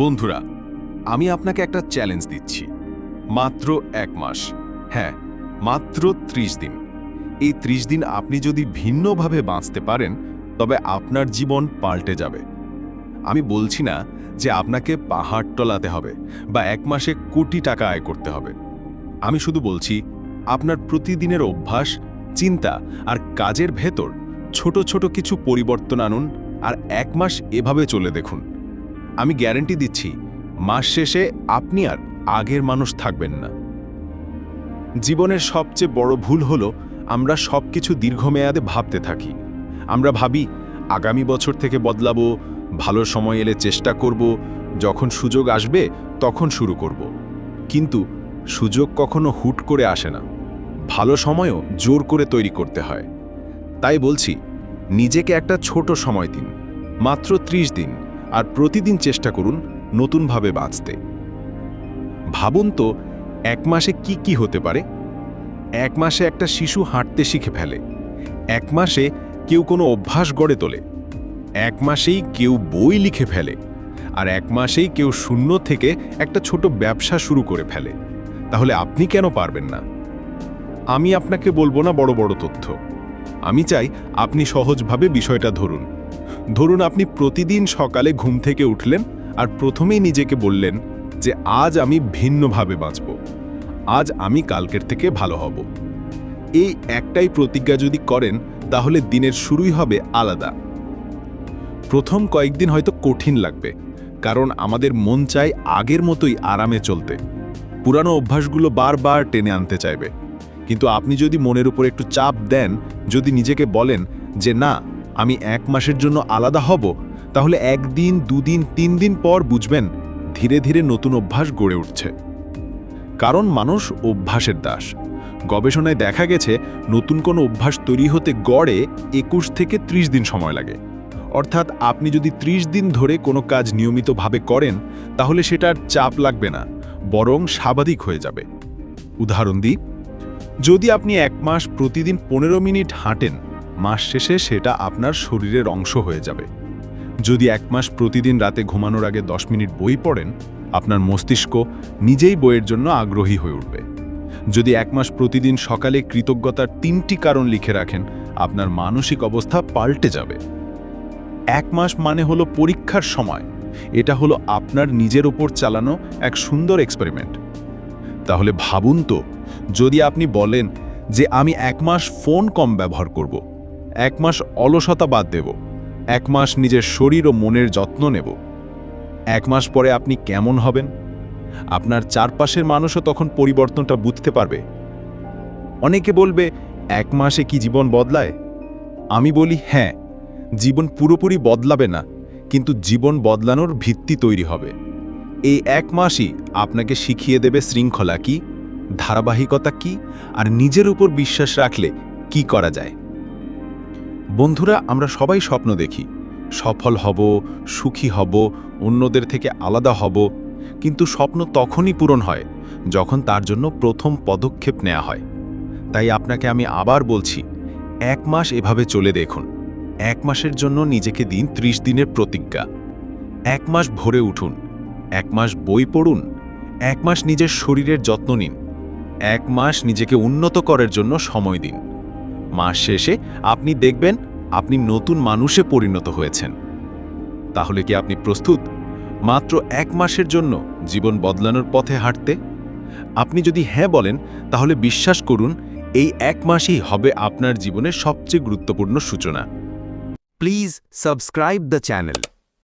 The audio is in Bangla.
বন্ধুরা, আমি আপনাকে একটা চ্যালেঞ্জ দিচ্ছি। মাত্র এক মাস। হ্যাঁ মাত্র ত্রিশ দিন। এই ত্রিশ দিন আপনি যদি ভিন্নভাবে বাঁচতে পারেন, তবে আপনার জীবন পাল্টে যাবে। আমি বলছি না যে আপনাকে পাহাড় টলাতে হবে বা এক মাসে কোটি টাকা আয় করতে হবে। আমি শুধু বলছি, আপনার প্রতিদিনের অভ্যাস, চিন্তা আর কাজের ভেতর ছোট ছোট কিছু পরিবর্তন আনুন আর এক মাস এভাবে চলে দেখুন। আমি গ্যারেন্টি দিচ্ছি, মাস শেষে আপনি আর আগের মানুষ থাকবেন না। জীবনের সবচেয়ে বড় ভুল হলো আমরা সব কিছু দীর্ঘমেয়াদে ভাবতে থাকি। আমরা ভাবি, আগামী বছর থেকে বদলাবো, ভালো সময় এলে চেষ্টা করব, যখন সুযোগ আসবে তখন শুরু করব। কিন্তু সুযোগ কখনো হুট করে আসে না। ভালো সময়ও জোর করে তৈরি করতে হয়। তাই বলছি, নিজেকে একটা ছোট সময় দিন, মাত্র ত্রিশ দিন। আর প্রতিদিন চেষ্টা করুন নতুনভাবে বাঁচতে। ভাবুন তো, এক মাসে কি কি হতে পারে? এক মাসে একটা শিশু হাঁটতে শিখে ফেলে। এক মাসে কেউ কোনো অভ্যাস গড়ে তোলে। এক মাসেই কেউ বই লিখে ফেলে। আর এক মাসেই কেউ শূন্য থেকে একটা ছোট ব্যবসা শুরু করে ফেলে। তাহলে আপনি কেন পারবেন না? আমি আপনাকে বলব না বড় বড় তথ্য। আমি চাই আপনি সহজভাবে বিষয়টা ধরুন। ধরুন আপনি প্রতিদিন সকালে ঘুম থেকে উঠলেন আর প্রথমেই নিজেকে বললেন যে, আজ আমি ভিন্নভাবে বাঁচব। আজ আমি কালকের থেকে ভালো হব। এই একটাই প্রতিজ্ঞা যদি করেন, তাহলে দিনের শুরুই হবে আলাদা। প্রথম কয়েকদিন হয়তো কঠিন লাগবে, কারণ আমাদের মন চায় আগের মতোই আরামে চলতে। পুরানো অভ্যাসগুলো বারবার টেনে আনতে চাইবে। কিন্তু আপনি যদি মনের উপর একটু চাপ দেন, যদি নিজেকে বলেন যে, না আমি এক মাসের জন্য আলাদা হব, তাহলে একদিন, দুদিন তিন দিন পর বুঝবেন, ধীরে ধীরে নতুন অভ্যাস গড়ে উঠছে। কারণ মানুষ অভ্যাসের দাস। গবেষণায় দেখা গেছে, নতুন কোনো অভ্যাস তৈরি হতে গড়ে একুশ থেকে ৩০ দিন সময় লাগে। অর্থাৎ আপনি যদি ৩০ দিন ধরে কোনো কাজ নিয়মিতভাবে করেন, তাহলে সেটার চাপ লাগবে না, বরং স্বাভাবিক হয়ে যাবে। উদাহরণ দিই, যদি আপনি এক মাস প্রতিদিন পনেরো মিনিট হাঁটেন মাস শেষে সেটা আপনার শরীরের অংশ হয়ে যাবে। যদি এক মাস প্রতিদিন রাতে ঘুমানোর আগে দশ মিনিট বই পড়েন, আপনার মস্তিষ্ক নিজেই বইয়ের জন্য আগ্রহী হয়ে উঠবে। যদি এক মাস প্রতিদিন সকালে কৃতজ্ঞতার তিনটি কারণ লিখে রাখেন, আপনার মানসিক অবস্থা পাল্টে যাবে। এক মাস মানে হলো পরীক্ষার সময়। এটা হলো আপনার নিজের ওপর চালানো এক সুন্দর এক্সপেরিমেন্ট তাহলে ভাবুন তো, যদি আপনি বলেন যে আমি এক মাস ফোন কম ব্যবহার করব এক মাস অলসতা বাদ দেব। এক মাস নিজের শরীর ও মনের যত্ন নেব। এক মাস পরে আপনি কেমন হবেন? আপনার চারপাশের মানুষও তখন পরিবর্তনটা বুঝতে পারবে। অনেকে বলবে, এক মাসে কি জীবন বদলায়? আমি বলি হ্যাঁ জীবন পুরোপুরি বদলাবে না, কিন্তু জীবন বদলানোর ভিত্তি তৈরি হবে। এই এক মাসই আপনাকে শিখিয়ে দেবে শৃঙ্খলা কি, ধারাবাহিকতা কি, আর নিজের উপর বিশ্বাস রাখলে কি করা যায়। বন্ধুরা, আমরা সবাই স্বপ্ন দেখি। সফল হব, সুখী হব, অন্যদের থেকে আলাদা হব। কিন্তু স্বপ্ন তখনই পূরণ হয় যখন তার জন্য প্রথম পদক্ষেপ নেওয়া হয়। তাই আপনাকে আমি আবার বলছি, এক মাস এভাবে চলে দেখুন। এক মাসের জন্য নিজেকে দিন ত্রিশ দিনের প্রতিজ্ঞা। এক মাস ভরে উঠুন, এক মাস বই পড়ুন, এক মাস নিজের শরীরের যত্ন নিন, এক মাস নিজেকে উন্নত করার জন্য সময় দিন। মাস শেষে আপনি দেখবেন আপনি নতুন মানুষে পরিণত হয়েছেন। তাহলে কি আপনি প্রস্তুত? মাত্র এক মাসের জন্য জীবন বদলানোর পথে হাঁটতে? আপনি যদি হ্যাঁ বলেন, তাহলে বিশ্বাস করুন, এই এক মাসই হবে আপনার জীবনের সবচেয়ে গুরুত্বপূর্ণ সূচনা। Please subscribe the channel.